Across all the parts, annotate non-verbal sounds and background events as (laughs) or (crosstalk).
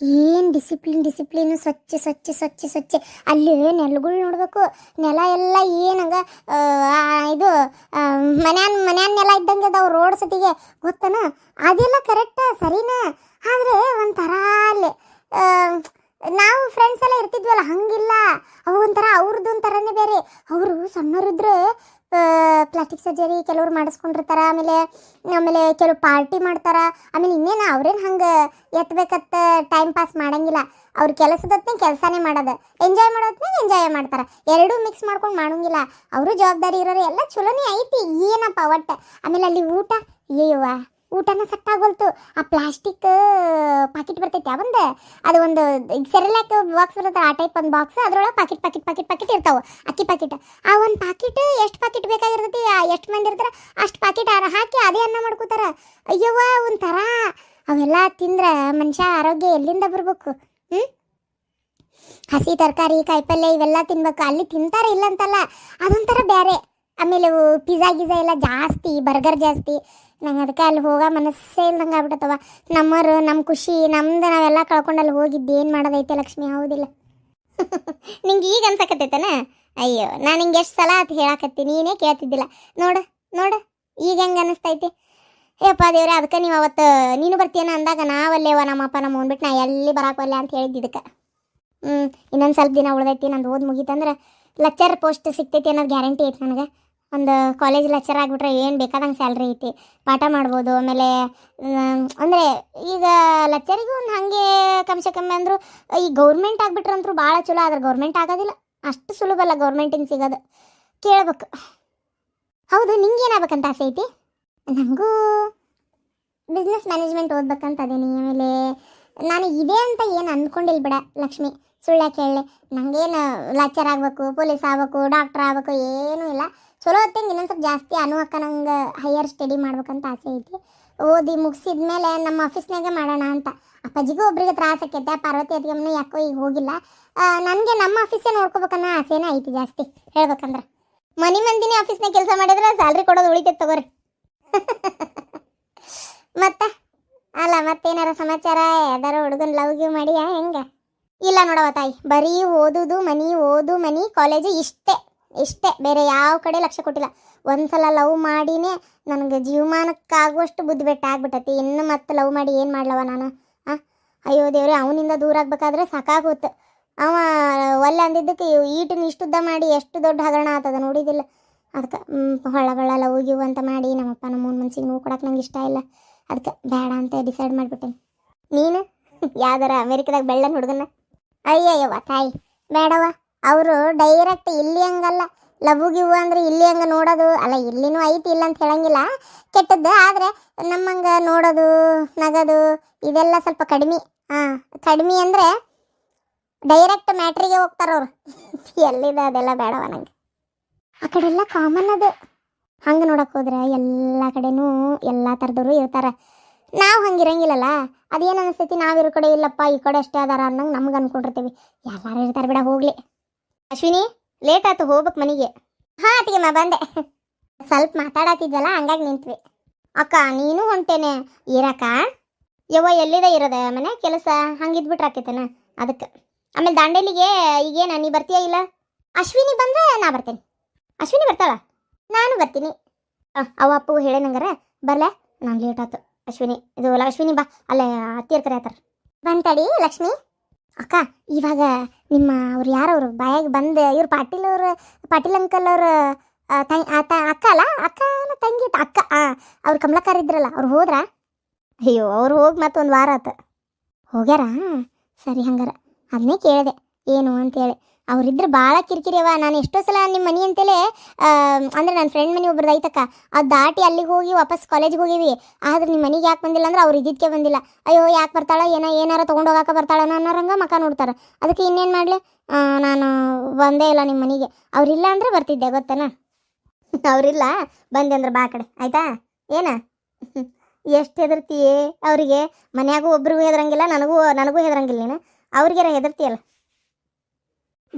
ಏನು discipline discipline ಸ್ವಚ್ಛ ಸ್ವಚ್ಛ ಸ್ವಚ್ಛ ಸ್ವಚ್ಛ. ಅಲ್ಲಿ ನೆಲಗಳು ನೋಡಬೇಕು. ನೆಲ ಎಲ್ಲ ಏನಂಗ ಇದು ಮನ್ಯಾನ್ ಮನ್ಯಾನ್ ನೆಲ ಇದ್ದಂಗೆ ಅದಾವ ರೋಡ್ ಸತಿಗೆ. ಗೊತ್ತನ? ಅದೆಲ್ಲ ಕರೆಕ್ಟ್ ಸರಿನಾ? ಆದ್ರೆ ಒಂಥರ ಅಲ್ಲಿ ನಾವು ಫ್ರೆಂಡ್ಸ್ ಎಲ್ಲ ಇರ್ತಿದ್ವಲ್ಲ, ಹಂಗಿಲ್ಲ. ಅವು ಒಂಥರ ಅವ್ರದ್ದು ಒಂಥರನೇ ಬೇರೆ. ಅವರು ಸಣ್ಣವರಿದ್ರೆ ಪ್ಲಾಸ್ಟಿಕ್ ಸರ್ಜರಿ ಕೆಲವ್ರು ಮಾಡಿಸ್ಕೊಂಡಿರ್ತಾರೆ, ಆಮೇಲೆ ಆಮೇಲೆ ಕೆಲವು ಪಾರ್ಟಿ ಮಾಡ್ತಾರೆ. ಆಮೇಲೆ ಇನ್ನೇನು ಅವ್ರೇನು ಹಂಗೆ ಎತ್ತಬೇಕತ್ತ ಟೈಮ್ ಪಾಸ್ ಮಾಡಂಗಿಲ್ಲ. ಅವ್ರ ಕೆಲಸದತ್ನೇ ಕೆಲಸನೇ ಮಾಡೋದು. ಎಂಜಾಯ್ ಮಾಡೋತ್ನೇ ಎಂಜಾಯ್ ಮಾಡ್ತಾರೆ. ಎರಡೂ ಮಿಕ್ಸ್ ಮಾಡ್ಕೊಂಡು ಮಾಡೋಂಗಿಲ್ಲ. ಅವರು ಜವಾಬ್ದಾರಿ ಇರೋರು ಎಲ್ಲ ಚಲೋನೇ ಐತಿ. ಏನಪ್ಪ ಒಟ್ಟು? ಆಮೇಲೆ ಅಲ್ಲಿ ಊಟ ಅಯ್ಯವ್ವ ಊಟನ ಸಟ್ಟಾಗೋಲ್ತು ಆ ಪ್ಲಾಸ್ಟಿಕ್ ಪಾಕಿಟ್ ಬರ್ತೈತಿ ಒಂದು ಅದು ಒಂದು ಸೆರೆಲಾಕ್ ಬಾಕ್ಸ್ ಬರುತ್ತೆ ಆ ಟೈಪ್ ಒಂದು ಬಾಕ್ಸ್ ಅದ್ರೊಳಗೆ ಪಾಕಿಟ್ ಪಾಕಿಟ್ ಪಾಕೆಟ್ ಪಾಕಿಟ್ ಇರ್ತಾವೆ. ಅಕ್ಕಿ ಪಾಕಿಟ್ ಆ ಒಂದು ಪಾಕೆಟ್ ಎಷ್ಟು ಪಾಕಿಟ್ ಬೇಕಾಗಿರ್ತೈತಿ? ಎಷ್ಟು ಮಂದಿ ಇರ್ತಾರೆ? ಅಷ್ಟು ಪಾಕೆಟ್ ಹಾಕಿ ಅದೇ ಅನ್ನ ಮಾಡ್ಕೋತಾರ. ಅಯ್ಯವ್ವ, ಒಂಥರ. ಅವೆಲ್ಲ ತಿಂದ್ರೆ ಮನುಷ್ಯ ಆರೋಗ್ಯ ಎಲ್ಲಿಂದ ಬರ್ಬೇಕು? ಹ್ಞೂ ಹಸಿ ತರಕಾರಿ, ಕಾಯಿಪಲ್ಯ ಇವೆಲ್ಲ ತಿನ್ಬೇಕು. ಅಲ್ಲಿ ತಿಂತಾರೆ ಇಲ್ಲ ಅಂತಲ್ಲ ಅದೊಂಥರ ಬೇರೆ ಆಮೇಲೆ ಪಿಜ್ಜಾ ಗಿಜಾ ಎಲ್ಲ ಜಾಸ್ತಿ ಬರ್ಗರ್ ಜಾಸ್ತಿ. ನಂಗೆ ಅದಕ್ಕೆ ಅಲ್ಲಿ ಹೋಗೋ ಮನಸ್ಸೇ ಇಲ್ದಂಗೆ ಆಗ್ಬಿಟ್ಟತವ ನಮ್ಮರು, ನಮ್ಮ ಖುಷಿ, ನಮ್ದು ನಾವೆಲ್ಲ ಕಳ್ಕೊಂಡು ಅಲ್ಲಿ ಹೋಗಿದ್ದು ಏನು ಮಾಡೋದೈತೆ ಲಕ್ಷ್ಮಿ? ಹೌದಿಲ್ಲ. (laughs) ನಿಂಗೆ ಈಗ ಅನ್ಸಕತ್ತೈತನ? ಅಯ್ಯೋ, ನಾನು ನಿಂಗೆ ಎಷ್ಟು ಸಲ ಅದು ಹೇಳಕತ್ತಿ, ನೀನೇ ಕೇಳ್ತಿದ್ದಿಲ್ಲ. ನೋಡು ನೋಡು, ಈಗ ಹೆಂಗೆ ಅನಿಸ್ತೈತಿ? ಏಪ್ಪ ದೇವ್ರೆ, ಅದಕ್ಕೆ ನೀವು ಅವತ್ತು ನೀನು ಬರ್ತೀಯನ ಅಂದಾಗ ನಾವಲ್ಲೇವ ನಮ್ಮಪ್ಪ, ನಮ್ಮ ಅಂದ್ಬಿಟ್ಟು ನಾ ಎಲ್ಲಿ ಬರಾಕವಲ್ಲ ಅಂತ ಹೇಳಿದ್ದಿದ್ದಕ್ಕೆ ಹ್ಞೂ ಇನ್ನೊಂದು ಸ್ವಲ್ಪ ದಿನ ಉಳಿದೈತಿ, ನಂದು ಓದ್ ಮುಗೀತಂದ್ರೆ ಲೆಕ್ಚರ್ ಪೋಸ್ಟ್ ಸಿಗ್ತೈತಿ ಅನ್ನೋದು ಗ್ಯಾರಂಟಿ ಐತಿ ನನಗೆ. ಒಂದು ಕಾಲೇಜ್ ಲೆಕ್ಚರ್ ಆಗಿಬಿಟ್ರೆ ಏನು ಬೇಕಾದಂಗೆ ಸ್ಯಾಲ್ರಿ ಐತಿ, ಪಾಠ ಮಾಡ್ಬೋದು, ಆಮೇಲೆ ಅಂದರೆ ಈಗ ಲೆಕ್ಚರಿಗೂ ಒಂದು ಹಾಗೆ ಕಮ್ಸೆ ಕಮ್ಮಿ ಅಂದರೂ, ಈ ಗೌರ್ಮೆಂಟ್ ಆಗಿಬಿಟ್ರಂತೂ ಭಾಳ ಚಲೋ, ಆದ್ರೆ ಗೌರ್ಮೆಂಟ್ ಆಗೋದಿಲ್ಲ. ಅಷ್ಟು ಸುಲಭ ಅಲ್ಲ ಗೌರ್ಮೆಂಟಿಂದ ಸಿಗೋದು. ಕೇಳ್ಬೇಕು. ಹೌದು, ನಿಂಗೆ ಏನಾಗಬೇಕಂತ ಆಸೆ ಐತಿ? ನನಗೂ ಬಿಸ್ನೆಸ್ ಮ್ಯಾನೇಜ್ಮೆಂಟ್ ಓದ್ಬೇಕಂತ ಅದೇನಿ, ಆಮೇಲೆ ನಾನು ಇದೆ ಅಂತ ಏನು ಅಂದ್ಕೊಂಡಿಲ್ಲ ಬಿಡ, ಲಕ್ಷ್ಮಿ. ಸುಳ್ಳ ಕೇಳಲೆ. ನನಗೇನು ಲೆಕ್ಚರ್ ಆಗಬೇಕು ಪೊಲೀಸ್ ಆಗಬೇಕು ಡಾಕ್ಟರ್ ಆಗಬೇಕು, ಏನೂ ಇಲ್ಲ. ಚಲೋ ಹೊತ್ತಿಂಗೆ ಇನ್ನೊಂದು ಸ್ವಲ್ಪ ಜಾಸ್ತಿ ಅನುವಕ್ಕ ನಂಗೆ ಹೈಯರ್ ಸ್ಟಡಿ ಮಾಡ್ಬೇಕಂತ ಆಸೆ ಐತಿ. ಓದಿ ಮುಗಿಸಿದ್ಮೇಲೆ ನಮ್ಮ ಆಫೀಸ್ನಾಗೆ ಮಾಡೋಣ ಅಂತ. ಅಪ್ಪಾಜಿಗೂ ಒಬ್ರಿಗೆ ತ್ರಾಸ ಆಕೈತೆ, ಪಾರ್ವತಿ ಅದಿಗಮ್ಮನ ಯಾಕೋ ಈಗ ಹೋಗಿಲ್ಲ. ನನಗೆ ನಮ್ಮ ಆಫೀಸೇ ನೋಡ್ಕೋಬೇಕನ್ನೋ ಆಸೆನೇ ಐತಿ ಜಾಸ್ತಿ, ಹೇಳ್ಬೇಕಂದ್ರೆ. ಮನೆ ಮಂದಿನೇ ಆಫೀಸ್ನಾಗ ಕೆಲಸ ಮಾಡಿದ್ರೆ ಸ್ಯಾಲ್ರಿ ಕೊಡೋದು ಉಳಿತೈತೆ ತಗೋರಿ. (laughs) ಮತ್ತೆ? ಅಲ್ಲ, ಮತ್ತೇನಾರ ಸಮಾಚಾರ? ಯಾವ್ದಾರ ಹುಡುಗನ ಲವ್ ಗಿವ್ ಮಾಡಿಯಾ ಹೆಂಗೆ? ಇಲ್ಲ ನೋಡವ ತಾಯಿ, ಬರೀ ಓದುದು, ಮನಿ ಓದು, ಮನಿ ಕಾಲೇಜು ಇಷ್ಟೇ. ಇಷ್ಟೇ, ಬೇರೆ ಯಾವ ಕಡೆ ಲಕ್ಷ್ಯ ಕೊಟ್ಟಿಲ್ಲ. ಒಂದ್ಸಲ ಲವ್ ಮಾಡಿನೇ ನನಗೆ ಜೀವಮಾನಕ್ಕಾಗುವಷ್ಟು ಬುದ್ಧಿ ಬೆಟ್ಟ ಆಗ್ಬಿಟ್ಟತಿ. ಇನ್ನು ಮತ್ತೆ ಲವ್ ಮಾಡಿ ಏನು ಮಾಡ್ಲವ ನಾನು? ಆ? ಅಯ್ಯೋ ದೇವ್ರೆ, ಅವನಿಂದ ದೂರ ಆಗ್ಬೇಕಾದ್ರೆ ಸಾಕಾಗುತ್ತೆ ಅವ ಒಲ್ಲೆ ಅಂದಿದ್ದಕ್ಕೆ ಈಟಿನ ಇಷ್ಟುದ್ದ ಮಾಡಿ ಎಷ್ಟು ದೊಡ್ಡ ಹಗರಣ ಆತದ ನೋಡಿದಿಲ್ಲ. ಅದಕ್ಕೆ ಹೊಳ್ಳ ಬಳ್ಳ ಲವ್ ಗಿವ್ ಅಂತ ಮಾಡಿ ನಮ್ಮಪ್ಪ ನಮ್ಮ ಮನ್ಸಿಗೆ ನೋವು ಕೊಡಕ್ಕೆ ನಂಗೆ ಇಷ್ಟ ಇಲ್ಲ. ಅದಕ್ಕೆ ಬೇಡ ಅಂತ ಡಿಸೈಡ್ ಮಾಡಿಬಿಟ್ಟೇನೆ ನೀನು? ಯಾವ್ದಾರ ಅಮೇರಿಕದಾಗ ಬೆಳ್ಳನ್ ಹುಡುಗನ? ಅಯ್ಯಯ್ಯವ್ವ, ತಾಯಿ. ಬೇಡವ ಅವರು ಡೈರೆಕ್ಟ್ ಇಲ್ಲಿ ಹಂಗಲ್ಲ. ಲವ್ ಗಿವ್ ಅಂದ್ರೆ ಇಲ್ಲಿ ಹಂಗ ನೋಡೋದು. ಅಲ್ಲ, ಇಲ್ಲಿನೂ ಐತಿ ಇಲ್ಲ ಅಂತ ಹೇಳಂಗಿಲ್ಲ. ಕೆಟ್ಟದ್ದು ಆದರೆ ನಮ್ಮಂಗ ನೋಡೋದು, ನಗದು ಇದೆಲ್ಲ ಸ್ವಲ್ಪ ಕಡಿಮೆ. ಹಾಂ, ಕಡಿಮೆ ಅಂದರೆ ಡೈರೆಕ್ಟ್ ಮ್ಯಾಟ್ರಿಗೆ ಹೋಗ್ತಾರೆ ಅವರು. (laughs) ಎಲ್ಲಿದೆ ಅದೆಲ್ಲ ಬೇಡವ ನಂಗೆ. ಆ ಕಡೆ ಎಲ್ಲ ಕಾಮನ್ ಅದು. ಹಂಗೆ ನೋಡಕ್ ಹೋದ್ರೆ ಎಲ್ಲ ಕಡೆನೂ ಎಲ್ಲ ಥರದವರು ಇರ್ತಾರೆ. ನಾವು ಹಂಗಿರಂಗಿಲ್ಲಲ್ಲ. ಅದೇನು ಅನಿಸ್ತೈತಿ ನಾವಿರೋ ಕಡೆ ಇಲ್ಲಪ್ಪ, ಈ ಕಡೆ ಅಷ್ಟೇ ಅದಾರ ಅನ್ನಂಗೆ ನಮ್ಗೆ ಅನ್ಕೊಂಡಿರ್ತೀವಿ. ಎಲ್ಲರೂ ಇರ್ತಾರೆ ಬಿಡ, ಹೋಗ್ಲಿ. ಅಶ್ವಿನಿ ಲೇಟ್ ಆಯ್ತು, ಹೋಗ್ಬೇಕು ಮನೆಗೆ. ಹಾಂ ಅತ್ತಿಗೆಮ್ಮ ಬಂದೆ. ಸ್ವಲ್ಪ ಮಾತಾಡತ್ತಿದ್ವಲ್ಲ ಹಂಗಾಗಿ ನಿಂತ್ವಿ. ಅಕ್ಕ, ನೀನು ಹೊಂಟೇನೆ? ಇರಕ್ಕ? ಯವ್ವ, ಎಲ್ಲಿದೆ ಇರೋದ ಮನೆ ಕೆಲಸ? ಹಂಗಿದ್ಬಿಟ್ರೆ ಆಕೈತೇನ? ಅದಕ್ಕೆ. ಆಮೇಲೆ ದಾಂಡೇಲಿಗೆ, ಈಗೇನ, ನೀ ಬರ್ತೀಯ ಇಲ್ಲ? ಅಶ್ವಿನಿ ಬಂದ್ರೆ ನಾ ಬರ್ತೇನೆ. ಅಶ್ವಿನಿ ಬರ್ತಾಳ? ನಾನು ಬರ್ತೀನಿ. ಅವ ಅಪ್ಪು ಹೇಳೇನಂಗಾರ? ಬರ್ಲೆ? ನಾನು ಲೇಟ್ ಆಯ್ತು. ಅಶ್ವಿನಿ, ಇದು ಅಶ್ವಿನಿ ಬಾ. ಅಲ್ಲೇ ಹತ್ತಿರ ಕರೆಯತ್ತಾರ ಬಂತಡಿ, ಲಕ್ಷ್ಮಿ? ಅಕ್ಕ, ಇವಾಗ ನಿಮ್ಮ ಅವ್ರು ಯಾರವ್ರು ಬಾಯಾಗ ಬಂದು ಇವ್ರು ಪಾಟೀಲ್ ಅವರು, ಪಾಟೀಲ್ ಅಂಕಲ್ ಅವ್ರ ತ- ಅಕ್ಕ ಅಲ್ಲ ಅಕ್ಕ ಅಲ್ಲ? ತಂಗಿ ಅಕ್ಕ ಅವ್ರು ಕಮಲಕಾರ ಇದ್ರಲ್ಲ, ಅವ್ರು ಹೋದ್ರಾ? ಅಯ್ಯೋ, ಅವ್ರು ಹೋಗಿ ಮತ್ತೊಂದು ವಾರ ಆತ. ಹೋಗ್ಯಾರ? ಸರಿ ಹಂಗಾರ. ಅದನ್ನೇ ಕೇಳಿದೆ, ಏನು ಅಂತೇಳಿ ಅವ್ರಿದ್ರೆ ಭಾಳ ಕಿರಿಕಿರಿ ಅವ. ನಾನು ಎಷ್ಟೋ ಸಲ ನಿಮ್ಮ ಮನೆ ಅಂತೇಳಿ ಅಂದ್ರೆ ನನ್ನ ಫ್ರೆಂಡ್ ಮನೆ ಒಬ್ರದ್ದು ಐತಕ್ಕ ಅದು ದಾಟಿ ಅಲ್ಲಿಗೆ ಹೋಗಿ ವಾಪಸ್ ಕಾಲೇಜ್ಗೆ ಹೋಗಿವಿ. ಆದ್ರೆ ನಿಮ್ಮ ಮನೆಗೆ ಯಾಕೆ ಬಂದಿಲ್ಲ ಅಂದ್ರೆ ಅವ್ರು ಇದ್ದಿದ್ದಕ್ಕೆ ಬಂದಿಲ್ಲ. ಅಯ್ಯೋ, ಯಾಕೆ ಬರ್ತಾಳ, ಏನೋ, ಏನಾರ ತೊಗೊಂಡು ಹೋಗಕ್ಕೆ ಬರ್ತಾಳ ಅನ್ನೋರಂಗ ಮಕ ನೋಡ್ತಾರೆ. ಅದಕ್ಕೆ ಇನ್ನೇನು ಮಾಡಲಿ? ನಾನು ಬಂದೇ ಇಲ್ಲ ನಿಮ್ಮ ಮನೆಗೆ. ಅವರಿಲ್ಲ ಅಂದ್ರೆ ಬರ್ತಿದ್ದೆ, ಗೊತ್ತೇನ? ಅವರಿಲ್ಲ ಬಂದೆ ಅಂದ್ರೆ ಬಾ ಕಡೆ. ಆಯಿತಾ? ಏನ? ಎಷ್ಟು ಹೆದರ್ತೀಯೇ ಅವರಿಗೆ? ಮನ್ಯಾಗೂ ಒಬ್ರಿಗೂ ಹೆದರಂಗಿಲ್ಲ, ನನಗೂ ನನಗೂ ಹೆದರಂಗಿಲ್ಲ ನೀನು. ಅವ್ರಿಗಾರ ಹೆದರ್ತೀಯಲ್ಲ?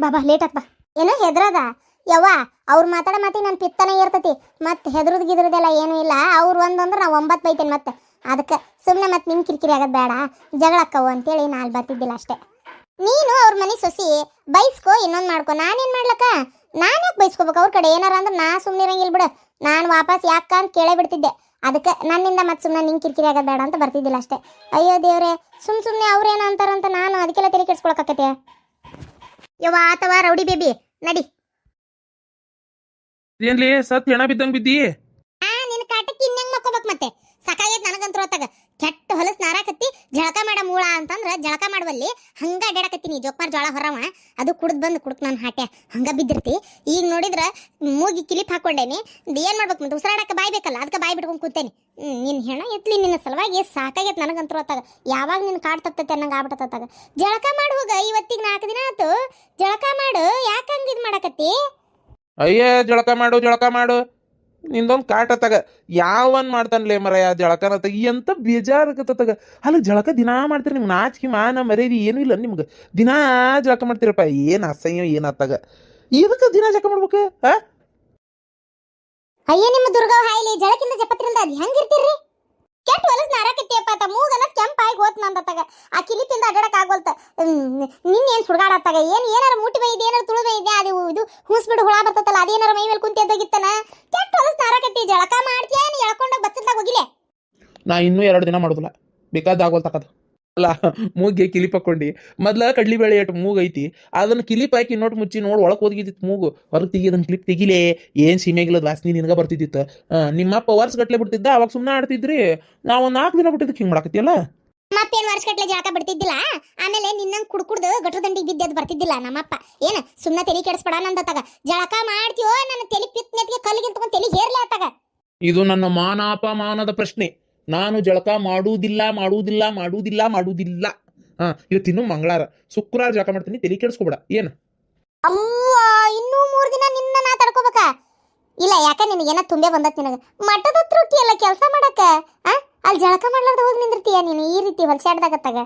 ಬಾಬಾ ಲೇಟ್ ಬಾ. ಏನೋ ಹೆದ್ರದ? ಯವ್ವ, ಅವ್ರು ಮಾತಾಡೋ ಮಾತಿ ನನ್ನ ಪಿತ್ತನೇ ಇರ್ತತಿ ಮತ್ತೆ ಹೆದ್ರದ್ ಗಿದ್ರದೆಲ್ಲ ಏನು ಇಲ್ಲ. ಅವ್ರು ಒಂದಂದ್ರೆ ನಾವು ಒಂಬತ್ತು ಬೈತೇನೆ ಮತ್ತೆ. ಅದಕ್ಕೆ ಸುಮ್ಮನೆ ಮತ್ತೆ ನಿನ್ ಕಿರಿಕಿರಿ ಆಗೋದು ಬೇಡ. ಜಗಳಕ್ಕವು ಅಂತೇಳಿ ನಾ ಅಲ್ಲಿ ಬರ್ತಿದ್ದಿಲ್ಲ ಅಷ್ಟೇ. ನೀನು ಅವ್ರ ಮನೆ ಸೊಸಿ, ಬೈಸ್ಕೋ, ಇನ್ನೊಂದು ಮಾಡ್ಕೋ. ನಾನೇನು ಮಾಡ್ಲಕ್ಕ? ನಾನು ಯಾಕೆ ಬೈಸ್ಕೋಬೇಕು? ಅವ್ರ ಕಡೆ ಏನಾರ ಅಂದ್ರೆ ನಾ ಸುಮ್ಮನೆ ಇರಂಗಿಲ್ಲ ಬಿಡು. ನಾನು ವಾಪಸ್ ಯಾಕ ಅಂತ ಕೇಳೇ ಬಿಡ್ತಿದ್ದೆ. ಅದಕ್ಕೆ ನನ್ನಿಂದ ಮತ್ತೆ ಸುಮ್ಮನೆ ನಿಂಗೆ ಕಿರಿಕಿರಿ ಆಗೋದು ಬೇಡ ಅಂತ ಬರ್ತಿದ್ದಿಲ್ಲ ಅಷ್ಟೇ. ಅಯ್ಯೋ ದೇವ್ರೆ, ಸುಮ್ ಸುಮ್ಮನೆ ಅವ್ರೇನು ಅಂತಾರಂತ ನಾನು ಅದಕ್ಕೆಲ್ಲ ತಲೆ ಕೆಡ್ಸ್ಕೊಳಕತ್ತೆ ಯವ್ವ ಆತವ ರೌಡಿ ಬೇಬಿ ನಡಿ. ಏನ್ಲಿ ಸತ್ ಹೆಣ ಬಿದ್ದಂಗ್ ಬಿದ್ದಿ? ಆ ನಿನ್ನ ಕಾಟಕ್ಕೆ ಇನ್ನಂಗ್ ಮಕ್ಕೋಬೇಕು ಮತ್ತೆ? ಸಕಾಯತ್ ನನಗಂತೂ ಹೊತ್ತಾಗ. ಕೆಟ್ಟ ಹೊಲಸ್ ನಾರಾಕತ್ತಿ ಜಳಕ ಮಾಡ ಮೂಳ ಅಂತಂದ್ರೆ ಜಳಕ ಮಾಡುವಲ್ಲಿ ಹಂಗ ಅಡ್ಯಾಡಕತ್ತೀನಿ ಜೋಕ್ಮಾರ್ ಜೋಳ ಹೊರವ. ಅದು ಕುಡ್ದು ಬಂದು ಕುಡ್ಕ್ ನಾನು ಹಾಟ್ಯ. ಹಂಗ ಬಿದ್ದಿರ್ತಿ. ಈಗ ನೋಡಿದ್ರೆ ಮೂಗಿ ಕಿಲಿಪ್ ಹಾಕೊಂಡೇನಿ. ಏನು ಮಾಡ್ಬೇಕು ಮತ್ತೆ ಉಸಿರಾಡಕ್ಕೆ ಬಾಯ್ ಬೇಕಲ್ಲ ಅದಕ್ಕೆ ಬಾಯ್ ಬಿಟ್ಕೊಂಡು ಕೂತೇನಿ. ನಿನ್ನ ನಿನ್ ಹೆಣ ಎತ್ಲಿ ನಿನ್ನ ಸಲುವಾಗಿ ಸಾಕಾಗೈತೆ ನನಗಂತೂ ಹೊತ್ತಾಗ ಯಾವಾಗ ನಿನ್ನ ಕಾಡ್ ತಪ್ತೈತೆ ಅನ್ನಂಗ ಆಗ್ಬಿಟ್ಟತ್ತಾಗ ಜಳಕ ಮಾಡು ಹೋಗ, ಇವತ್ತಿಗೆ ನಾಲ್ಕು ದಿನ ಆಯ್ತು ಜಳಕ ಮಾಡು ಯಾಕಂಗ ಇದು ಮಾಡಕತ್ತಿ? ಅಯ್ಯ, ಜಳಕ ಮಾಡು ಜಳಕ ಮಾಡು. ನಿಂದೊಂದ್ ಕಾಟ ತಗ. ಯಾವನ್ ಮಾಡ್ತಾನ್ಲೇ ಮರಯ, ಜಳಕನ ತಗ. ಎಂತ ತಗ. ಅಲ್ಲ, ಜಳಕ ದಿನಾ ಮಾಡ್ತೀರಿ ನಿಮ್ಗೆ ನಾಚಿಕೆ ಮಾನ ಮರೇರಿ ಏನೂ ಇಲ್ಲ ನಿಮ್ಗೆ. ದಿನಾ ಜಳಕ ಮಾಡ್ತೀರಪ್ಪ. ಏನು ಅಸಹ್ಯ ತಗ. ಇದಕ್ಕೆ ದಿನಾ ಜಳಕ ಮಾಡ್ಬೇಕು? ಹಾ ಅಯ್ಯ, ನಿಮ್ಮ ದುರ್ಗಾ ಹಾಯ್ಲಿ, ಜಳಕಿಂದ ಜಪತ್ರಿಂದ ಅದ್ ಹೆಂಗಿರ್ತೀರಿ? ಕೆಟ್ಟ ಹೊಲಸ್ ನಾರಾಕತ್ತಿಯಪ್ಪ ಆತ ಮೂಗನ ಕೆಂಪಾಗಿ ಹೋತ್ ತಗ. ಆ ಕಿಲಿಪಿಂದ ಅಡ್ಡಾಡಕ್ ಆಗೋಲ್ತ. ನಿನ್ನೇನ್ ಸುಡ್ಗಾಡತ್ತಾಗ ಏನ್ ಏನಾರ ಮೂಟಿ ಬೈದೆ ಏನಾರ ತುಳು ಬೈದೆ ಅದು ಇದು ಹೂಸ್ಬಿಡು ಹುಳ ಬರ್ತತಲ್ಲ, ಅದೇನಾರ ಮೈ ಮೇಲೆ ಕುಂತಿ ಕೆಟ್ಟ ಹೊಲಸ್ ನಾರಾಕತ್ತಿ ಜಳಕ ಮಾಡ್ತೀಯ ನೀ ಇನ್ನೂ ಎರಡು ದಿನ ಮಾಡೋದಿಲ್ಲ. ಬೇಕಾದಾಗೋಲ್ ತಕದ. ಅಲ್ಲ, ಮೂಗ್ಗೆ ಕಿಲಿಪ್ ಹಾಕೊಂಡಿ ಮೊದ್ಲ ಕಡ್ಲಿ ಬೆಳೆ ಏಟು ಮೂಗ್ ಐತಿ. ಅದನ್ನ ಕಿಲಿಪ್ ಹಾಕಿ ನೋಟ್ ಮುಚ್ಚಿ ನೋಡ್ ಒಳಗ್ ಹೋಗಿದ್ದಿತ್ತು ಮೂಗು. ಹೊರಗೆ ತೆಗಿ ಅದನ್ನ ಕ್ಲಿಪ್ ತೆಗಿಲೇ. ಏನ್ ಸೀಮೆಗಿಲ್ಲದ ವಾಸನಿ ನಿನಗ ಬರ್ತಿದ್ದಿತ್ತು? ನಿಮ್ಮಪ್ಪ ವರ್ಸ್ ಗಟ್ಲೆ ಬಿಡ್ತಿದ್ದ, ಅವಾಗ ಸುಮ್ಮನೆ ಆಡ್ತಿದ್ರಿ. ನಾವು ನಾಲ್ಕು ದಿನ ಬಿಟ್ಟಿದ್ದಕ್ಕೆ ಹಿಂಗೆ ಮಾಡಕತ್ತಿಯಲ್ಲ ನಮ್ಮಪ್ಪೇನ್ ವರ್ಷಗಟ್ಲೆ ಜಳಕ ಬಿಡ್ತಿದ್ದಿಲ್ಲ? ಆಮೇಲೆ ನಿನ್ನಂಗ್ ಕುಡ್ಕುಡ್ದು ಗಟ್ರ ದಂಡಿಗೆ ಬಿದ್ದದ್ ಬರ್ತಿದ್ದಿಲ್ಲ ನಮ್ಮಪ್ಪ. ಏನ ಸುಮ್ನ ತಲೆ ಕೆಡಿಸ್ಬೇಡ ನಂದತ್ತಾಗ ಜಳಕ ಮಾಡ್ತೀಯೋ ನನ್ನ ತಲಿ ಪಿತ್ ನೆತ್ಗೆ ಕಲ್ಲಿಗೆ ತಗೊಂಡ್ ತಲೆ ಹೇರ್ಲೆ ಆತಾಗ ಇದು ನನ್ನ ಮಾನಾಪಮಾನದ ಪ್ರಶ್ನೆ. ನಾನು ಜಳಕ ಮಾಡುವುದಿಲ್ಲ ಮಾಡುವುದಿಲ್ಲ ಮಾಡುವುದಿಲ್ಲ ಮಾಡುವುದಿಲ್ಲ. ಹಾ ಇವತ್ತಿನ್ನು ಮಂಗಳಾರ. ಶುಕ್ರವಾರ ಜಳಕ ಮಾಡ್ತೀನಿ ತಲೆ ಕೆಡಿಸ್ಕೊಬೇಡ. ಏನು? ಅವ್ವ ಇನ್ನೂ ಮೂರ್ ದಿನ ನಿನ್ನ ನಾ ತಡ್ಕೋಬೇಕ? ಇಲ್ಲ ಯಾಕ ನಿನಗೇನ ತುಂಬೆ ಬಂದತ್ ನಿನಗ? ಮಠದ ಹತ್ರ ಹೊಟ್ಟಿಯಲ್ಲ ಕೆಲಸ ಮಾಡಕ ಆ? ಅಲ್ಲಿ ಜಳಕ ಮಾಡ್ಲಾರ್ದ ಹೋಗಿ ನಿಂದಿರ್ತೀಯ ನೀನು ಈ ರೀತಿ ಹೊಲಸಾಡ್ದಾಗತ್ತಾಗ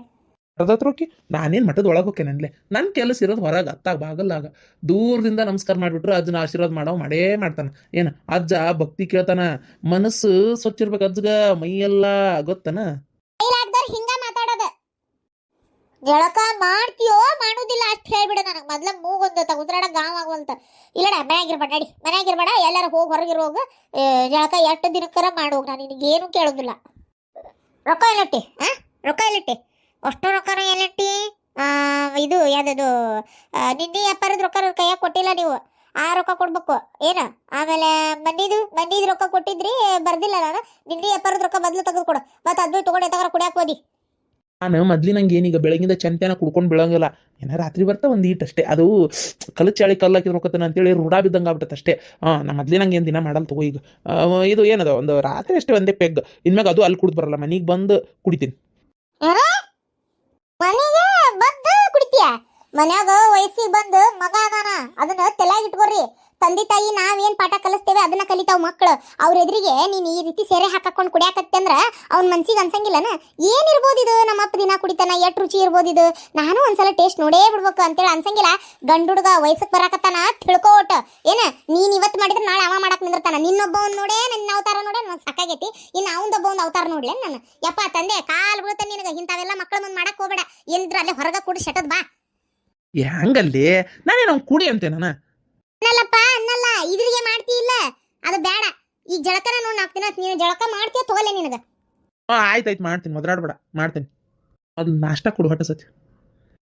ಅರ್ಧತ್ರಕ್ಕೆ ನಾನೇನು ಮಠದ ಒಳಗೆ ಹೋಗ್ತೇನೆ ನನ್ಲೆ ನನ್ನ ಕೆಲಸ ಇರೋದು ಹೊರಗೆ ಅತ್ತಾಗ ಬಾಗಲ್ಲಾಗ ದೂರದಿಂದ ನಮಸ್ಕಾರ ಮಾಡಿಬಿಟ್ರು ಅಜ್ಜನ ಆಶೀರ್ವಾದ ಮಾಡೋ ಮಾಡೇ ಮಾಡ್ತಾನ. ಏನು ಅಜ್ಜ ಭಕ್ತಿ ಕೇಳ್ತಾನ? ಮನಸ್ಸು ಸ್ವಚ್ಛ ಇರ್ಬೇಕು ಅಜ್ಜಗ ಮೈಯೆಲ್ಲ ಗೊತ್ತನ? ಹಿಂಗ ಮಾತಾಡದ. ಜಳಕ ಮಾಡ್ತೀಯೋ ಮಾಡುದಿಲ್ಲ ಅಷ್ಟ್ ಹೇಳ್ಬಿಡು ನನಗೆ. ಮೊದ್ಲ ಮೂಗೊಂದು ಉದ್ರಾಡ ಗಾಂವ್ ಆಗುವಂತ ಇಲ್ಲಡ ಮನ್ಯಾಗಿರ್ಬೇಡ ನಡಿ. ಮನ್ಯಾಗಿರ್ಬೇಡ ಎಲ್ಲಾರ ಹೋಗಿ ಹೊರಗಿರೋಗ ಜಳಕ ಎಷ್ಟು ದಿನಕ್ಕರ ಮಾಡೋಗ. ನಾನು ನಿನಗೇನು ಕೇಳೋದಿಲ್ಲ. ರೊಕ್ಕ ಎಲ್ಲಿಟ್ಟಿ ಹಾಂ ರೊಕ್ಕ ಎಲ್ಲಿಟ್ಟಿ. ಅಷ್ಟು ರೊಕ್ಕನ ಎಲ್ಲಿಟ್ಟಿ ಇದು ಯಾವುದದು ನಿನ್ನೆ ವ್ಯಾಪಾರದ ರೊಕ್ಕ ಕೈಯಾಗ ಕೊಟ್ಟಿಲ್ಲ ನೀವು. ಆ ರೊಕ್ಕ ಕೊಡ್ಬೇಕು. ಏನು? ಆಮೇಲೆ ಬಂದಿದ್ದು ಬಂದಿದ್ದು ರೊಕ್ಕ ಕೊಟ್ಟಿದ್ರಿ, ಬರ್ದಿಲ್ಲ ನಾನು. ನಿನ್ನೆ ವ್ಯಾಪಾರದ ರೊಕ್ಕ ಬದ್ಲು ತೆಗೆದು ಕೊಡು ಮತ್ತು ಅದು ತೊಗೊಂಡು ತಗೊಂಡು ಕುಡಿಯಕ್ಕೆ ಕುಡಿಯಾಕ ಹೋದಿ. ನಾನು ಮೊದ್ಲಿನಂಗೆ ಏನೀಗ ಬೆಳಗಿಂದ ಚಂತೆನ ಕುಡ್ಕೊಂಡು ಬೀಳಂಗಿಲ್ಲ. ಏನ ರಾತ್ರಿ ಬರ್ತಾ ಒಂದು ಈಟ್ ಅಷ್ಟೇ. ಅದು ಕಲ್ಲು ಚಾಳಿ ಕಲ್ಲು ಹಾಕಿದ್ರು ಹೋಗ್ತಾನೆ ಅಂತೇಳಿ ರೂಢ ಬಿದ್ದಂಗೆ ಆಗ್ಬಿಟ್ಟತ್ತೆ ಅಷ್ಟೇ. ಹಾಂ ನಾ ಮೊದ್ಲಿನಂಗೆ ಏನು ದಿನ ಮಾಡಲ್ಲ ತಗೋ ಈಗ. ಇದು ಏನದ, ಒಂದು ರಾತ್ರಿ ಅಷ್ಟೇ ಒಂದೇ ಪೆಗ್. ಇನ್ಮ್ಯಾಗ ಅದು ಅಲ್ಲಿ ಕುಡ್ದು ಬರಲ್ಲ, ಮನೆಗೆ ಬಂದು ಕುಡಿತೀನಿ ಮನೆಗೆ ಬಂದು ಕುಡಿತೀಯ ಮನ್ಯಾಗ ವಯಸ್ಸಿಗೆ ಬಂದು ಮಗ ಅದಾನ, ಅದನ್ನ ತಲೆಯಾಗ ಇಟ್ಕೊರಿ. ತಂದೆ ತಾಯಿ ನಾವೇನ್ ಪಾಠ ಕಲಿಸ್ತೇವೆ ಅದನ್ನ ಕಲಿತಾವ್ ಮಕ್ಳು. ಅವ್ರ ಎದುರಿಗೆ ನೀನ್ ಈ ರೀತಿ ಸೆರೆ ಹಾಕಾಕೊಂಡ್ ಕುಡಿಯಾಕತ್ತೆ ಅಂದ್ರ ಅವ್ನ ಮನ್ಸಿಗೆ ಅನ್ಸಂಗಿಲ್ಲನ? ಏನಿರ್ಬೋದು ಇದು? ನಮ್ಮ ಅಪ್ಪ ದಿನ ಕುಡಿತಾನ, ಎಷ್ಟ್ ರುಚಿ ಇರ್ಬೋದು ಇದು? ನಾನು ಒಂದ್ಸಲ ಟೇಸ್ಟ್ ನೋಡೇ ಬಿಡ್ಬೇಕು ಅಂತೇಳಿ ಅನ್ಸಂಗಿಲ್ಲ. ಗಂಡು ಹುಡುಗ ವಯಸ್ಸಕ್ ಬರಾಕತ್ತಾನ ತಿಳ್ಕೊಟ್ಟ ಏನ? ನೀನ್ ಇವತ್ ಮಾಡಿದ್ರೆ ನಾಳೆ ಅವ ಮಾಡಕ್ ನಿಂದಿರ್ತಾನ. ನಿನ್ನೊಬ್ಬವನ್ ನೋಡೇ ನನ್ನ ಅವತಾರ ನೋಡೇ ನನ್ ಸಾಕಾಗೈತಿ ಇನ್ನು ಅವಂದೊಬ್ಬ ಒಂದು ಅವತಾರ ನೋಡ್ಲೇನ್ ನಾನು. ಯಪ್ಪ ತಂದೆ ಕಾಲ್ ಬೀಳ್ತಾನೆ ನಿನಗ ಇಂಥವೆಲ್ಲ ಮಕ್ಕಳ ಮುಂದೆ ಮಾಡಕ್ ಹೋಗ್ಬೇಡ. ಏನಿದ್ರ ಅಲ್ಲೇ ಹೊರಗ ಕೂಡ ಶಟದ್ ಬಾ. ಹೆಂಗಲ್ಲಿ? ನಾನೇನು ಅವ್ನು ಕುಡಿ ಅಂತೆ ನಾನು. ಅನ್ನಲ್ಲಪ್ಪ ಅನ್ನಲ್ಲ ಇದ್ರಿಗೆ ಮಾಡ್ತಿ ಇಲ್ಲ. ಅದು ಬೇಡ ಈ ಜಳಕನ ನೋಡ್ ನಾಲ್ಕು ನೀನು ಜಳಕ ಮಾಡ್ತೀಯ ತಗೋಲೆ ನಿನಗ? ಆಯ್ತು ಆಯ್ತು ಮಾಡ್ತೀನಿ ಮೊದಲಾಡ್ಬೇಡ ಮಾಡ್ತೀನಿ. ಅದು ನಾಷ್ಟ ಕೊಡು ಹೊಟ್ಟೆ ಸತಿ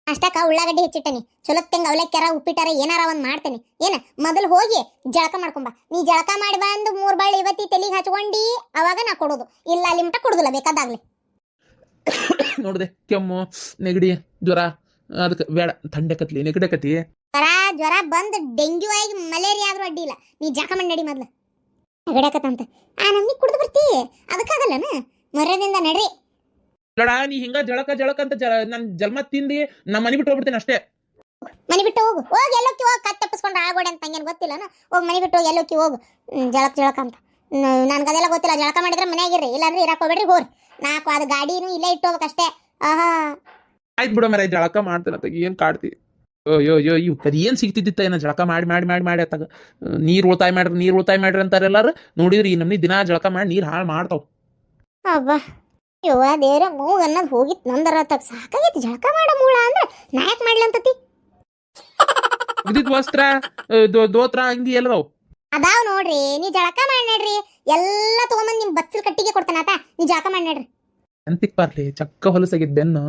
ಅಷ್ಟಕ್ಕ ಉಳ್ಳಾಗಡ್ಡಿ ಹೆಚ್ಚಿಟ್ಟನಿ. ಚೊಲೊತ್ತಂಗ ಅವಲಕ್ಕ್ಯಾರ ಉಪ್ಪಿಟ್ಟಾರ ಏನಾರ ಒಂದ್ ಮಾಡ್ತೇನೆ. ಏನ ಮೊದಲು ಹೋಗಿ ಜಳಕ ಮಾಡ್ಕೊಂಬ. ನೀ ಜಳಕ ಮಾಡಿ ಬಂದು ಮೂರ್ ಬಳ್ಳಿ ಇವತ್ತಿ ತೆಲಿಗೆ ಹಚ್ಕೊಂಡಿ ಅವಾಗ ನಾ ಕೊಡೋದು. ಇಲ್ಲ ಅಲ್ಲಿ ಮಟ ಕೊಡುದಿಲ್ಲ ಬೇಕಾದಾಗ್ಲಿ. ನೋಡಿದೆ ಕೆಮ್ಮು ನೆಗಡಿ ಜ್ವರ ಅದಕ್ಕೆ ಬೇಡ ಥಂಡಕತ್ಲಿ ನೆಗಡಕತಿ ಜ್ವರ ಜ್ವರ ಬಂದ್ ಡೆಂಗ್ಯೂ ಆಗಿ ಮಲೇರಿಯಾ ಆದ್ರೂ ಅಡ್ಡಿ ಇಲ್ಲ. ನೀ ಜಾಕ ಮಾಡಿ ನಡಿ ಮೊದ್ಲು. ನೆಗಡಕತ್ತಂತ ಆ ನಮ್ಗೆ ಕುಡ್ದು ಬರ್ತಿ. ಅದಕ್ಕಾಗಲ್ಲನ? ಮರ್ಯಾದಿಂದ ನಡ್ರಿ. ಬೇಡ ನೀ ಹಿಂಗ ಜಳಕ ಜಳಕ ಅಂತ ಜ ನನ್ನ ಜನ್ಮ ತಿಂದು ನಮ್ಮ ಮನೆ ಬಿಟ್ಟು ಹೋಗ್ಬಿಡ್ತೀನಿ ಅಷ್ಟೇ. ಮನೆ ಬಿಟ್ಟು ಹೋಗು. ಹೋಗಿ ಎಲ್ಲೋಕ್ಕಿ ಹೋಗಿ. ಕತ್ ತಪ್ಪಿಸ್ಕೊಂಡು ಆಗೋಡೆ ಅಂತ ಹಂಗೇನು ಗೊತ್ತಿಲ್ಲನ? ಹೋಗಿ ಮನೆ ಬಿಟ್ಟು ಹೋಗಿ ಎಲ್ಲೋಕ್ಕಿ ಹೋಗು. ಹ್ಮ್, ಜಳಕ ಜಳಕ ಅಂತ. ನನ್ಗೆ ಅದೆಲ್ಲ ಗೊತ್ತಿಲ್ಲ. ಜಳಕ ಮಾಡಿದ್ರೆ ಮನೆಯಾಗಿರ್ರಿ ಇಲ್ಲಾಂದ್ರೆ ಇರಕ್ಕೆ ಹೋಗ್ಬೇಡ್ರಿ ಹೋರಿ ನಾಲ್ಕು ಅದು ಗಾಡಿನೂ ಇಲ್ಲೇ ಇಟ್ಟು ಹೋಗ್ಬೇಕಷ್ಟೇ. ಆಹಾ. ಆಯ್ತು ಬಿಡೋ ಮರ ಜಳಕ ಮಾಡ್ತೇನೆ ಅಂತ ಏನು ಕಾಡ್ತಿ? ಅಯ್ಯೋ ಅಯ್ಯೋ ಇವ್ ಕದಿ ಏನು ಸಿಗ್ತಿದ್ದಿತ್ತ ಏನೋ? ಜಳಕ ಮಾಡಿ ಮಾಡಿ ಮಾಡಿ ಮಾಡಿ ಅತ್ತಾಗ. ನೀರು ಉಳಿತಾಯ ಮಾಡ್ರಿ ನೀರು ಉಳಿತಾಯ ಮಾಡ್ರಿ ಅಂತಾರೆ ಎಲ್ಲಾರು. ನೋಡಿದ್ರಿ ಈ ನಮ್ನಿ ದಿನ ಜಳಕ ಮಾಡಿ ನೀರು ಹಾಳು ಮಾಡ್ತಾವ. ಅವ್ವ ಯವ್ವ ದೇವ್ರ ಮೂಗ್ ಅನ್ನೋದು ಹೋಗಿತ್ತು ನಂದರ ತಗ ಸಾಕಾಗೈತಿ ಜಳಕ ಮಾಡ ಮೂಳ ಅಂದ್ರೆ ನಾಯಕ್ ಮಾಡ್ಲಿ ಅಂತತಿ? ಇದಿದ್ ವಸ್ತ್ರ ದೋ- ದೋತ್ರ ಅಂಗಿ ಎಲ್ಲದಾವ್. ಅದಾವ್ ನೋಡ್ರಿ ನೀ ಜಳಕ ಮಾಡಿ ನೋಡ್ರಿ. ಎಲ್ಲ ತಗೊಂಬಂದ್ ನಿಮ್ ಬಚ್ಚಲ್ ಕಟ್ಟಿಗೆ ಕೊಡ್ತಾನ ಆತ ನೀ ಜಳಕ ಮಾಡಿ ನೋಡ್ರಿ. ಎಂತಿಕ್ ಬರ್ಲಿ ಚಕ್ಕ ಹೊಲಸಾಗಿದ್ ಬೆನ್ನು.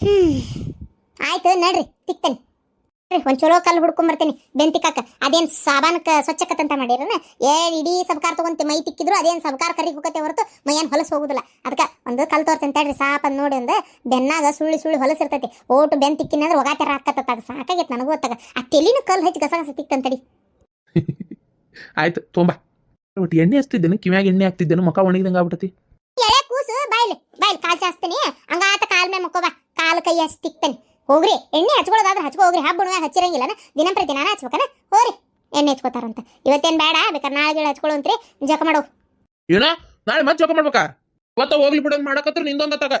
ಹ್ಮ್. ಆಯ್ತು ನಡ್ರಿ ತಿಕ್ತೇನೆ. ಒಂದ್ ಚಲೋ ಕಲ್ಲು ಹುಡ್ಕೊಂಡ್ ಬೆಂತಿ ಬೆನ್ ತಿಕ್ಕಾಕ ಅದೇನ್ ಸಾಬಾನಕ್ಕ ಸ್ವಚ್ಛಕತ್ತಂತ ಮಾಡಿರನ? ಏ ಇಡೀ ಸಬ್ಕಾರ ತಗೊಂತ ಮೈ ತಿಕ್ಕಿದ್ರು ಅದೇನ್ ಸಬ್ಕಾರ ಕರಿ ಹೋಗತ್ತೆ ಹೊರತು ಮೈಯನ್ ಹೊಲಸ್ ಹೋಗುದಿಲ್ಲ. ಅದಕ್ಕ ಒಂದು ಕಲ್ ತೋರ್ತೇನೆ ತಡ್ರಿ ಸಾಪ್ ಅಂದ್ ನೋಡಿ ಒಂದು ಬೆನ್ನಾಗ ಸುಳ್ಳಿ ಸುಳ್ಳಿ ಹೊಲಸ್ ಇರ್ತೈತಿ. ಓಟು ಬೆನ್ ತಿಕ್ಕಿನ ಅಂದ್ರೆ ಒಗಾತೆರ ಹಾಕತ್ತಾಗ ಸಾಕಾಗೈತೆ ನನಗೂ ಗೊತ್ತಾಗ ಆ ತೆಲಿನ ಕಲ್ ಹಚ್ಚಿ ಗಸ ಗಸ ತಿಕ್ತಂತಡಿ (laughs) ಆಯ್ತು ತುಂಬಾ. ಒಟ್ಟು ಎಣ್ಣೆ ಹಚ್ತಿದ್ದೇನೆ ಕಿವ್ಯಾಗ ಎಣ್ಣೆ ಹಾಕ್ತಿದ್ದೇನೆ ಮುಖ ಒಣಗಿದಂಗ ಆಗ್ಬಿಟ್ಟತಿ ಎಳೆ ಕೂಸು ಬಾಯ್ಲಿ ಬಾಯ್ಲಿ ಕಾಲ್ ಚಾಸ್ತೀನಿ ಹಂಗಾತ ಕಾಲ್ ಮೇಲೆ ಮಕ್ಕೋ ಬಾ ಕಾಲು ಕೈ ಹಚ್ಚಿ ತಿಕ್ತೇನೆ ಹೋಗ್ರಿ ಎಣ್ಣೆ ಹಚ್ಕೊಳ್ಳೋದಾದ್ರೆ ಹಚ್ಕೋ ಹೋಗ್ರಿ. ಹಬ್ಬ ಹಚ್ಚಿರಂಗಿಲ್ಲ ದಿನ ಪ್ರತಿ ನಾನು ಹಚ್ಬೇಕನ? ಹೋಗ್ರಿ ಎಣ್ಣೆ ಹಚ್ಕೋತಾರಂತ. ಇವತ್ತೇನ್ ಬೇಡ ಬೇಕಾದ್ರೆ ನಾಳೆ ಗಿಡ ಹಚ್ಕೊಳ್ಳುವಂತ್ರಿ ಜಕ ಮಾಡೋ. ಏನ? ನಾಳೆ ಮತ್ತೆ ಜಕ ಮಾಡ್ಬೇಕಾ? ಇವತ್ತ ಹೋಗ್ಲಿ ಬಿಡಂಗ್ ಮಾಡಕತ್ರ ನಿಂದೊಂದ ತಗ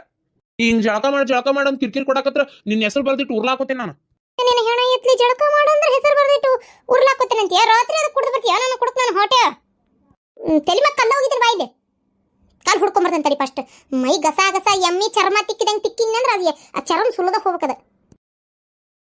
ಹಿಂಗ್ ಜಳಕ ಮಾಡ ಜಳಕ ಮಾಡಂದ್ ಕಿರ್ಕಿರ್ ಕೊಡಕತ್ರ ನಿನ್ನ ಹೆಸರು ಬರ್ದಿಟ್ಟು ಉರ್ಲಾಕೋತೀನಿ ನಾನು. ನಿನ್ನ ಹೆಣ ಎತ್ಲಿ ಜಳಕ ಮಾಡು ಅಂದ್ರೆ ಹೆಸರು ಬರ್ದಿಟ್ಟು ಉರ್ಲಾಕೋತೇನಂತೀಯ? ರಾತ್ರಿ ಅದು ಕುಡ್ದು ಬರ್ತೀಯ? ನಾನು ಕುಡ್ದು ನಾನು ಹೊಟ್ಟೆ. ತಲೆ ಮಕ್ಕ ಕಲ್ಲ ಹೋಗಿದ್ರೆ ಬಾಯಿಲೆ. ಕಾಲು ಹುಡ್ಕೊಂಬರ್ತೇನೆ ತಡಿ ಫಸ್ಟ್ ಮೈ ಗಸ ಗಸ, ಎಮ್ಮಿ ಚರ್ಮ ತಿಕ್ಕಿದಂಗೆ ತಿಕ್ಕಿನ ಅಂದ್ರೆ ಅದು ಆ ಚರ್ಮ ಸುಲದ ಹೋಗ್ಬೇಕದ